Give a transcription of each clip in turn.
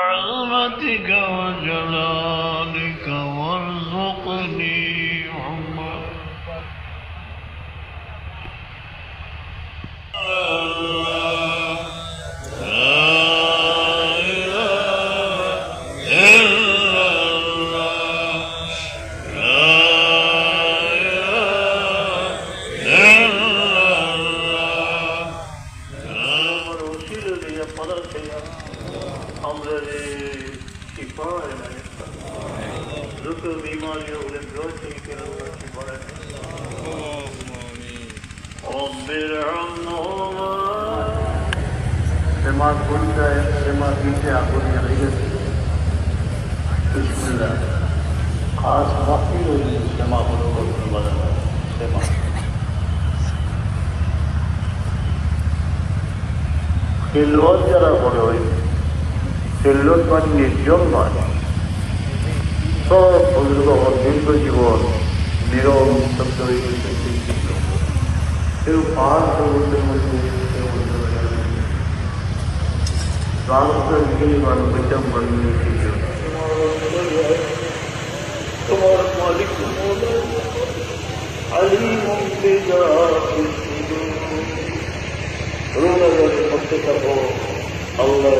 عظمتك وجلالك manzari şifa eyle. Rıkı bimari oğlum gözleri kerala şifa eyle. Rabbir annuma Sema kunta sema kunta akun yakın. Bismillah. Kas vakti oldu sema kunta bana. Sema. খেলোয়াড় যারা বড় হয় খেলোয়াড় মানে নির্জন নয় সব পবিত্র দীর্ঘ জীবন নীরব শব্দ হয়ে গেছে চিন্তিত কেউ পাহাড় পর্বতের মধ্যে কেউ রাস্তা নিজেই মান বেচাম বানিয়ে ছিল তোমার মালিক আলিম রোগাদের করতে থাকো আল্লাহ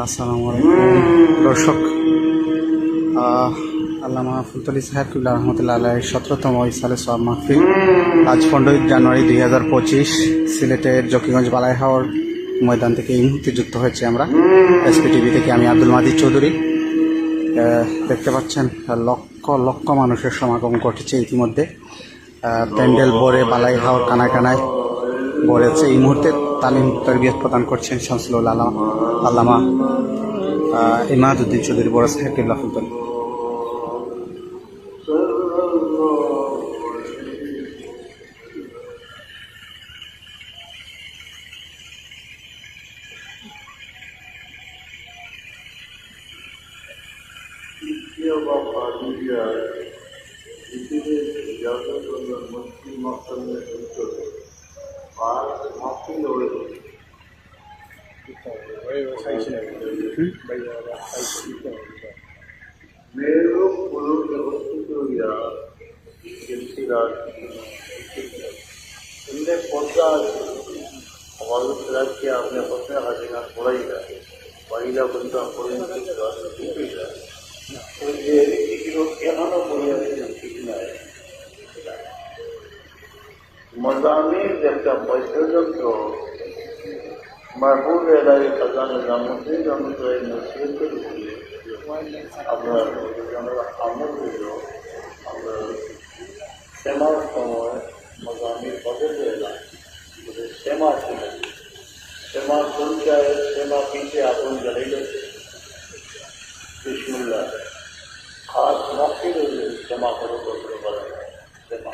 আসসালামু আলাইকুম। দর্শক আল্লামা ফুলতলি সাহেব কিবুল্লাহ রহমতুল্লাহ আল্লাহ সতেরোতম ইসালে সব মাহফিল। আজ পনেরোই জানুয়ারি দুই হাজার পঁচিশ সিলেটের জকিগঞ্জ বালাইহাওর ময়দান থেকে এই মুহূর্তে যুক্ত হয়েছে আমরা। এসপি টিভি থেকে আমি আব্দুল মাজিদ চৌধুরী। দেখতে পাচ্ছেন লক্ষ লক্ষ মানুষের সমাগম ঘটেছে ইতিমধ্যে। প্যান্ডেল ভরে বালাইহাওর কানায় কানায় ভরেছে। এই মুহূর্তে তালিম তরবিয়ত প্রদান করছেন শামসুল আলম, আল্লামা ইমাদুদ্দিন চৌধুরী, বড় সাহেব কিবলা ফুলতলি। দ্বিতীয় বা পাঁচুরিয়া পৃথিবীর যতগুলো মুসলিম মক্তবের மேலும் குழு வகுப்புக்குரியா இருக்கிறார் இந்த பொருளால் அவர்கள் கிளர்ச்சி அவங்க பற்றி அதிகம் குறைகிறார் வழியில் கொஞ்சம் குறைந்து இருக்கிறார் இருக்கிறோம் ஏன்னா মজামির একটা বৈদ্যযন্ত্র মাহবুব এলাই খাজানে জামুদ্দিন জন্মদ্রয় নসিহতের উপরে আমরা আমরা আমল হইল আমরা সেমার সময় মজামির বদল এলাম সেমা ছিলেন সেমা পঞ্চায়েত সেমা পিঠে আগুন জ্বালিল বিসমুল্লাহ খাস মক্কের জমা করে করতে পারে জমা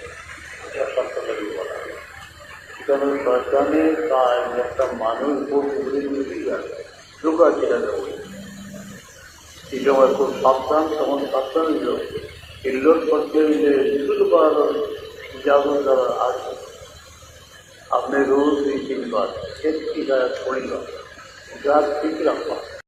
সেখানে শ্মশানে তার একটা মানুষ ঢোকা ছিল এই সময় খুব সাবধান, তখন সাবধান হইল। এল্লোর পক্ষে হইলে শুধু পাওয়া যাবন যারা আছে আপনি রোজ দুই তিনবার একটি গায়ে পড়িল গাছ ঠিক রাখবা